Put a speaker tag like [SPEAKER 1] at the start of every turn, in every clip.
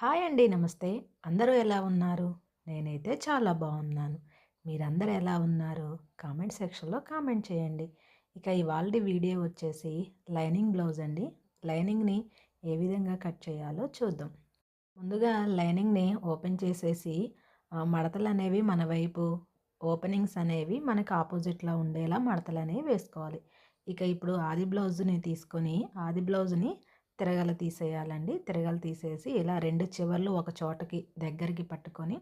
[SPEAKER 1] Hi అండి నమస్తే. అందరూ ఎలా ఉన్నారు? నేనైతే చాలా బాగున్నాను. మీరందరూ ఎలా ఉన్నారు? కామెంట్ సెక్షన్లో కామెంట్ చేయండి. ఇక ఇవాళ వీడియో వచ్చేసి లైనింగ్ బ్లౌజ్ అండి. లైనింగ్ని ఏ విధంగా కట్ చేయాలో చూద్దాం. ముందుగా లైనింగ్ని ఓపెన్ చేసేసి మడతలు అనేవి మన వైపు ఓపెనింగ్స్ అనేవి మనకు ఆపోజిట్లో ఉండేలా మడతలు అనేవి వేసుకోవాలి. ఇక ఇప్పుడు ఆది బ్లౌజ్ని తీసుకొని ఆది బ్లౌజ్ని తిరగలు తీసేయాలండి. తిరగలు తీసేసి ఇలా రెండు చివర్లు ఒక చోటకి దగ్గరికి పట్టుకొని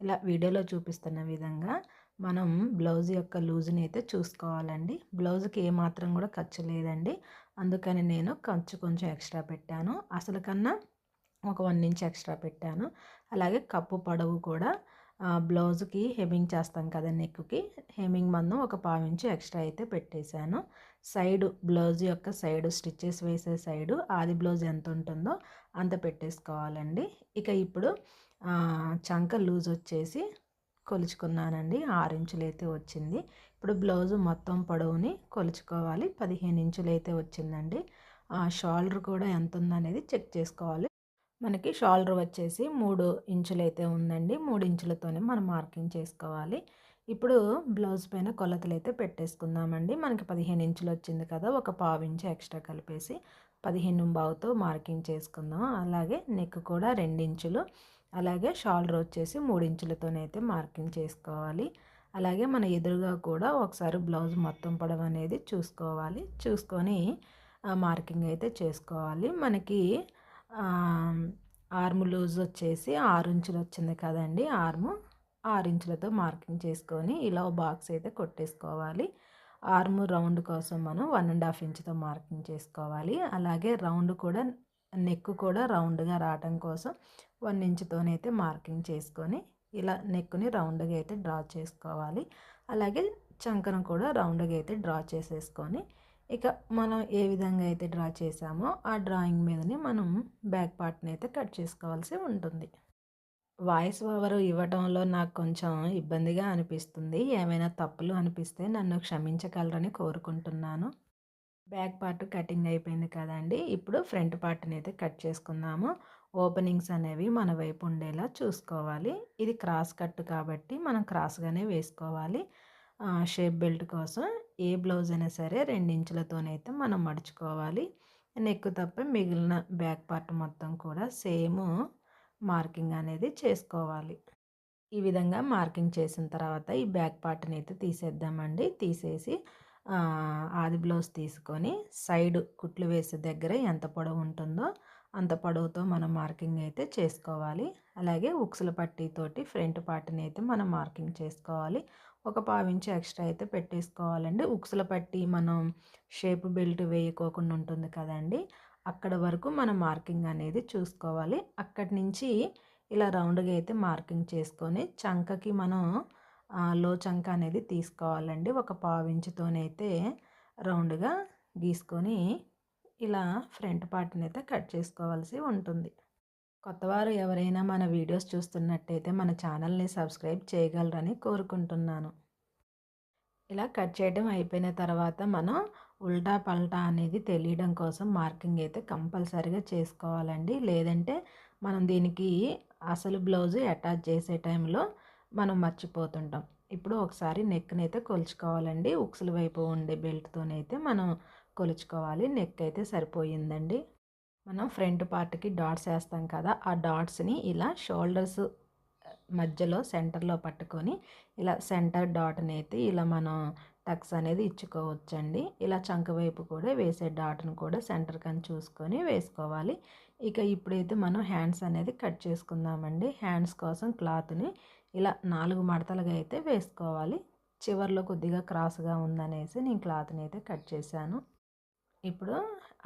[SPEAKER 1] ఇలా వీడియోలో చూపిస్తున్న విధంగా మనం బ్లౌజ్ యొక్క లూజ్ని అయితే చూసుకోవాలండి. బ్లౌజ్కి ఏమాత్రం కూడా ఖర్చు లేదండి. అందుకని నేను ఖర్చు కొంచెం ఎక్స్ట్రా పెట్టాను. అసలు కన్నా ఒక వన్ ఇంచ్ ఎక్స్ట్రా పెట్టాను. అలాగే కప్పు పొడవు కూడా బ్లౌజ్కి హెమింగ్ చేస్తాం కదా నెక్కి హెమింగ్ మందం ఒక పావించు ఎక్స్ట్రా అయితే పెట్టేశాను. సైడు బ్లౌజ్ యొక్క సైడ్ స్టిచ్చెస్ వేసే సైడు ఆది బ్లౌజ్ ఎంత ఉంటుందో అంత పెట్టేసుకోవాలండి. ఇక ఇప్పుడు చంక లూజ్ వచ్చేసి కొలుచుకున్నానండి. ఆరు ఇంచులు అయితే వచ్చింది. ఇప్పుడు బ్లౌజ్ మొత్తం పొడవుని కొలుచుకోవాలి. పదిహేను ఇంచులు అయితే వచ్చిందండి. ఆ షోల్డర్ కూడా ఎంత ఉందనేది చెక్ చేసుకోవాలి. మనకి షోల్డర్ వచ్చేసి మూడు ఇంచులు అయితే ఉందండి. మూడు ఇంచులతోనే మనం మార్కింగ్ చేసుకోవాలి. ఇప్పుడు బ్లౌజ్ పైన కొలతలు అయితే పెట్టేసుకుందామండి. మనకి పదిహేను ఇంచులు వచ్చింది కదా ఒక పావు ఇంచు ఎక్స్ట్రా కలిపేసి పదిహేను బావుతో మార్కింగ్ చేసుకుందాం. అలాగే నెక్ కూడా ఇంచులు అలాగే షోల్డర్ వచ్చేసి మూడించులతోనైతే మార్కింగ్ చేసుకోవాలి. అలాగే మన ఎదురుగా కూడా ఒకసారి బ్లౌజ్ మొత్తం పొడవు అనేది చూసుకోవాలి. చూసుకొని మార్కింగ్ అయితే చేసుకోవాలి. మనకి ఆర్మ్ లూజ్ వచ్చేసి ఆరు ఇంచులు వచ్చింది కదండి ఆర్ము. ఆరు ఇంచులతో మార్కింగ్ చేసుకొని ఇలా బాక్స్ అయితే కొట్టేసుకోవాలి. ఆర్మ్ రౌండ్ కోసం మనం వన్ అండ్ హాఫ్ ఇంచ్తో మార్కింగ్ చేసుకోవాలి. అలాగే రౌండ్ కూడా నెక్ కూడా రౌండ్గా రావడం కోసం వన్ ఇంచుతోనైతే మార్కింగ్ చేసుకొని ఇలా నెక్ని రౌండ్గా అయితే డ్రా చేసుకోవాలి. అలాగే చంకను కూడా రౌండ్గా అయితే డ్రా చేసేసుకొని ఇక మనం ఏ విధంగా అయితే డ్రా చేసామో ఆ డ్రాయింగ్ మీదనే మనం బ్యాక్ పార్ట్ని అయితే కట్ చేసుకోవాల్సి ఉంటుంది. వాయిస్ ఓవర్ ఇవ్వడంలో నాకు కొంచెం ఇబ్బందిగా అనిపిస్తుంది. ఏమైనా తప్పులు అనిపిస్తే నన్ను క్షమించగలరని కోరుకుంటున్నాను. బ్యాక్ పార్ట్ కటింగ్ అయిపోయింది కదండి. ఇప్పుడు ఫ్రంట్ పార్ట్ని అయితే కట్ చేసుకుందాము. ఓపెనింగ్స్ అనేవి మన వైపు ఉండేలా చూసుకోవాలి. ఇది క్రాస్ కట్ కాబట్టి మనం క్రాస్గానే వేసుకోవాలి. షేప్ బెల్ట్ కోసం ఏ బ్లౌజ్ అయినా సరే రెండించులతోనైతే మనం మడుచుకోవాలి. నెక్ తప్ప మిగిలిన బ్యాక్ పార్ట్ మొత్తం కూడా సేమ్ మార్కింగ్ అనేది చేసుకోవాలి. ఈ విధంగా మార్కింగ్ చేసిన తర్వాత ఈ బ్యాక్ పార్ట్ని అయితే తీసేద్దామండి. తీసేసి ఆది బ్లౌజ్ తీసుకొని సైడ్ కుట్లు వేసే దగ్గర ఎంత పొడవు ఉంటుందో అంత పొడవుతో మనం మార్కింగ్ అయితే చేసుకోవాలి. అలాగే ఉక్సుల పట్టీతోటి ఫ్రంట్ పార్ట్ని అయితే మనం మార్కింగ్ చేసుకోవాలి. ఒక పావించి ఎక్స్ట్రా అయితే పెట్టేసుకోవాలండి. ఉక్సుల పట్టి మనం షేప్ బెల్ట్ వేయకోకుండా ఉంటుంది కదండి. అక్కడ వరకు మనం మార్కింగ్ అనేది చూసుకోవాలి. అక్కడి నుంచి ఇలా రౌండ్గా అయితే మార్కింగ్ చేసుకొని చంకకి మనం లో చంక అనేది తీసుకోవాలండి. ఒక పావించుతోనైతే రౌండ్గా గీసుకొని ఇలా ఫ్రంట్ పార్ట్ని అయితే కట్ చేసుకోవాల్సి ఉంటుంది. కొత్తవారు ఎవరైనా మన వీడియోస్ చూస్తున్నట్టయితే మన ఛానల్ని సబ్స్క్రైబ్ చేయగలరని కోరుకుంటున్నాను. ఇలా కట్ చేయడం అయిపోయిన తర్వాత మనం ఉల్టా పల్టా అనేది తెలియడం కోసం మార్కింగ్ అయితే కంపల్సరిగా చేసుకోవాలండి. లేదంటే మనం దీనికి అసలు బ్లౌజ్ అటాచ్ చేసే టైంలో మనం మర్చిపోతుంటాం. ఇప్పుడు ఒకసారి నెక్ని అయితే కొలుచుకోవాలండి. ఉక్సుల వైపు ఉండే బెల్ట్తోనైతే మనం కొలుచుకోవాలి. నెక్ అయితే సరిపోయిందండి. మనం ఫ్రంట్ పార్ట్కి డాట్స్ వేస్తాం కదా ఆ డాట్స్ని ఇలా షోల్డర్స్ మధ్యలో సెంటర్లో పట్టుకొని ఇలా సెంటర్ డాట్ని అయితే ఇలా మనం టక్స్ అనేది ఇచ్చుకోవచ్చండి. ఇలా చంక వైపు కూడా వేసే డాట్ను కూడా సెంటర్ కని చూసుకొని వేసుకోవాలి. ఇక ఇప్పుడైతే మనం హ్యాండ్స్ అనేది కట్ చేసుకుందామండి. హ్యాండ్స్ కోసం క్లాత్ని ఇలా నాలుగు మడతలుగా అయితే వేసుకోవాలి. చివర్లో కొద్దిగా క్రాస్గా ఉందనేసి నేను క్లాత్ని అయితే కట్ చేశాను. ఇప్పుడు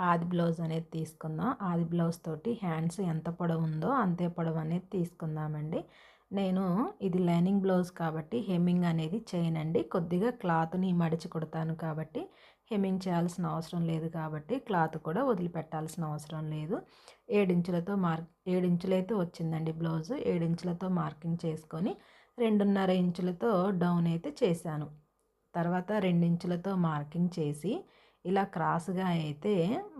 [SPEAKER 1] ఆది బ్లౌజ్ అనేది తీసుకుందాం. ఆది బ్లౌజ్ తోటి హ్యాండ్స్ ఎంత పొడవు ఉందో అంతే పొడవు అనేది తీసుకుందామండి. నేను ఇది లైనింగ్ బ్లౌజ్ కాబట్టి హెమ్మింగ్ అనేది చేయనండి. కొద్దిగా క్లాత్ని మడిచి కుడతాను కాబట్టి హెమ్మింగ్ చేయాల్సిన అవసరం లేదు కాబట్టి క్లాత్ కూడా వదిలిపెట్టాల్సిన అవసరం లేదు. ఏడించులతో మార్క్ ఏడించులైతే వచ్చిందండి బ్లౌజ్. ఏడించులతో మార్కింగ్ చేసుకొని రెండున్నర ఇంచులతో డౌన్ అయితే చేశాను. తర్వాత రెండించులతో మార్కింగ్ చేసి ఇలా క్రాస్గా అయితే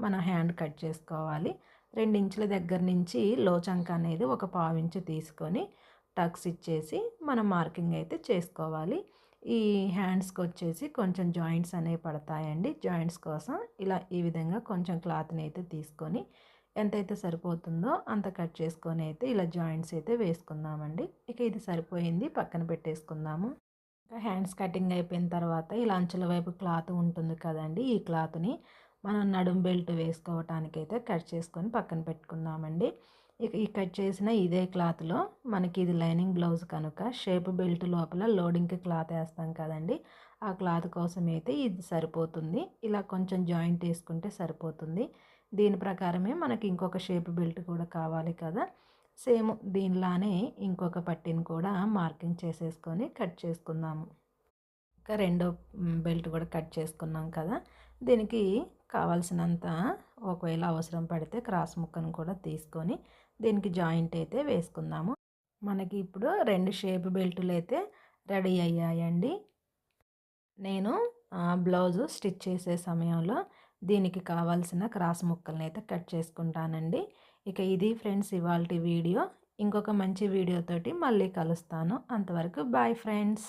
[SPEAKER 1] మన హ్యాండ్ కట్ చేసుకోవాలి. రెండు ఇంచుల దగ్గర నుంచి లోచంక అనేది ఒక పావించు తీసుకొని టక్స్ ఇచ్చేసి మనం మార్కింగ్ అయితే చేసుకోవాలి. ఈ హ్యాండ్స్కి వచ్చేసి కొంచెం జాయింట్స్ అనేవి పడతాయండి. జాయింట్స్ కోసం ఇలా ఈ విధంగా కొంచెం క్లాత్ని అయితే తీసుకొని ఎంతైతే సరిపోతుందో అంత కట్ చేసుకొని అయితే ఇలా జాయింట్స్ అయితే వేసుకుందామండి. ఇక ఇది సరిపోయింది. పక్కన పెట్టేసుకుందాము. హ్యాండ్స్ కటింగ్ అయిపోయిన తర్వాత ఇలా అంచుల వైపు క్లాత్ ఉంటుంది కదండి ఈ క్లాత్ని మనం నడుం బెల్ట్ వేసుకోవటానికి అయితే కట్ చేసుకొని పక్కన పెట్టుకుందామండి. ఇక ఈ కట్ చేసిన ఇదే క్లాత్లో మనకి ఇది లైనింగ్ బ్లౌజ్ కనుక షేప్ బెల్ట్ లోపల లోడింగ్కి క్లాత్ వేస్తాం కదండి ఆ క్లాత్ కోసం అయితే ఇది సరిపోతుంది. ఇలా కొంచెం జాయింట్ వేసుకుంటే సరిపోతుంది. దీని ప్రకారమే మనకి ఇంకొక షేప్ బెల్ట్ కూడా కావాలి కదా. సేమ్ దీనిలానే ఇంకొక పట్టిని కూడా మార్కింగ్ చేసేసుకొని కట్ చేసుకుందాము. ఇంకా రెండో బెల్ట్ కూడా కట్ చేసుకున్నాం కదా. దీనికి కావాల్సినంత ఒకవేళ అవసరం పడితే క్రాస్ ముక్కను కూడా తీసుకొని దీనికి జాయింట్ అయితే వేసుకుందాము. మనకి ఇప్పుడు రెండు షేప్ బెల్టులు అయితే రెడీ అయ్యాయండి. నేను బ్లౌజు స్టిచ్ చేసే సమయంలో దీనికి కావాల్సిన క్రాస్ ముక్కల్ని అయితే కట్ చేసుకుంటానండి. ఇక ఇది ఫ్రెండ్స్ ఇవాళ వీడియో. ఇంకొక మంచి వీడియోతోటి మళ్ళీ కలుస్తాను. అంతవరకు బాయ్ ఫ్రెండ్స్.